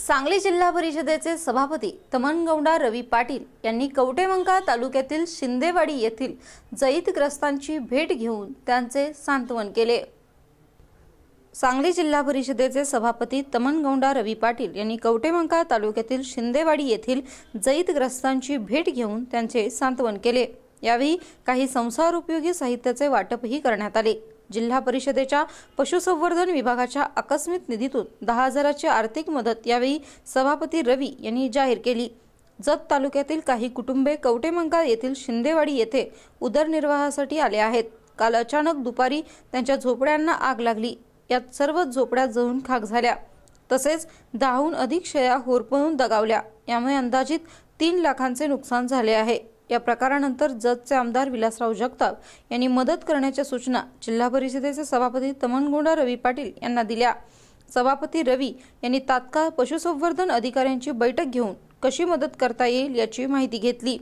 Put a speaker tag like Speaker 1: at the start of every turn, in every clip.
Speaker 1: सांगली जिल्हा परिषदेचे सभापती तमनगौंडा रवी पाटील यांनी कवटेमंका तालुक्यातील शिंदेवाडी येथील जईतग्रस्तांची भेट घेऊन त्यांचे सांत्वन केले. सांगली जिल्हा परिषदेचे सभापती तमनगौंडा रवी पाटील यांनी कवटेमंका तालुक्यातील शिंदेवाडी येथील जईतग्रस्तांची भेट घेऊन त्यांचे सांत्वन केले. यावेळी काही संसार उपयोगी साहित्याचे वाटपही करण्यात आले. जिल्हा परिषदेच्या पशुसंवर्धन विभागाच्या आकस्मिक निधीतून दहा हजाराची आर्थिक मदत यावेळी सभापती रवी यांनी जाहीर केली. जत तालुक्यातील काही कुटुंबे कवटेमंका येथील शिंदेवाडी येथे उदरनिर्वाहासाठी आले आहेत. काल अचानक दुपारी त्यांच्या झोपड्यांना आग लागली. यात सर्वच झोपड्या जळून खाक झाल्या. तसेच दहाहून अधिक शेळ्या होरपळून दगावल्या. यामुळे अंदाजित तीन लाखांचे नुकसान झाले आहे. या प्रकारानंतर जतचे आमदार विलासराव जगताप यांनी मदत करण्याच्या सूचना जिल्हा परिषदेचे सभापती तमनगोंडा रवी पाटील यांना दिल्या. सभापती रवी यांनी तात्काळ पशुसंवर्धन अधिकाऱ्यांची बैठक घेऊन कशी मदत करता येईल याची माहिती घेतली.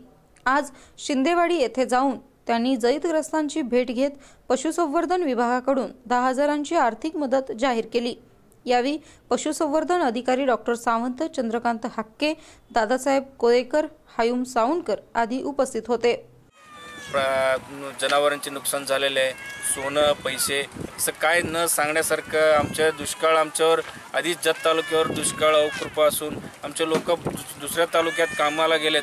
Speaker 1: आज शिंदेवाडी येथे जाऊन त्यांनी जैतग्रस्तांची भेट घेत पशुसंवर्धन विभागाकडून दहा हजारांची आर्थिक मदत जाहीर केली. यावेळी पशुसंवर्धन अधिकारी डॉक्टर सावंत चंद्रकांत हाक्के दादासाहेब कोळेकर हायुम सावंतकर आदी उपस्थित होते.
Speaker 2: प्र- जनावरांचे नुकसान झालेले आहे सोनं पैसे असं काय न सांगण्यासारखं आमच्या दुष्काळ आमच्यावर आधीच जत तालुक्यावर दुष्काळ हो, कृपा असून आमचे लोक दुसऱ्या तालुक्यात कामाला गेलेत.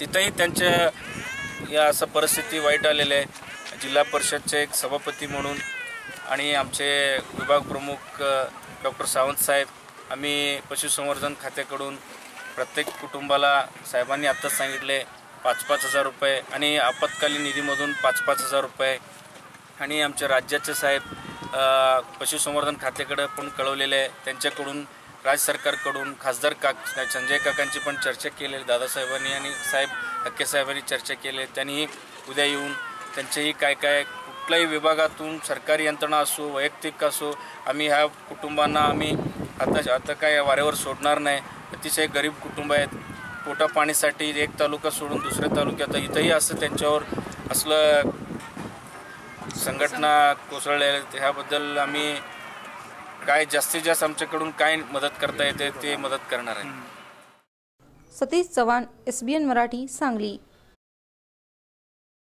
Speaker 2: तिथंही त्यांच्या या असं परिस्थिती वाईट आलेली आहे. जिल्हा परिषदचे एक सभापती म्हणून आणि आमचे विभाग प्रमुख डॉक्टर सावंत साहेब आम्ही पशुसंवर्धन खात्याकडून प्रत्येक कुटुंबाला साहेबांनी आत्ताच सांगितले पाच पाच हजार रुपये आणि आपत्कालीन निधीमधून पाच पाच हजार रुपये. आणि आमच्या राज्याचे साहेब पशुसंवर्धन खात्याकडे पण कळवलेले आहे. त्यांच्याकडून राज्य सरकारकडून खासदार काक संजय काकांची पण चर्चा केलेली दादासाहेबांनी आणि साहेब हक्के साहेबांनी चर्चा केली. त्यांनीही उद्या येऊन त्यांचेही काय काय कुठल्याही विभागातून सरकारी यंत्रणा असो वैयक्तिक असो आम्ही ह्या कुटुंबांना आम्ही आता आता काय वाऱ्यावर सोडणार नाही. अतिशय गरीब कुटुंब आहेत. पोटा पाणीसाठी एक तालुका सोडून दुसऱ्या तालुक्यात इथंही असं त्यांच्यावर असलं संघटना कोसळल्या ह्याबद्दल आम्ही काय जास्तीत जास्त आमच्याकडून काय मदत करता येते ते मदत करणार आहे.
Speaker 1: सतीश चव्हाण एसबीएन मराठी सांगली.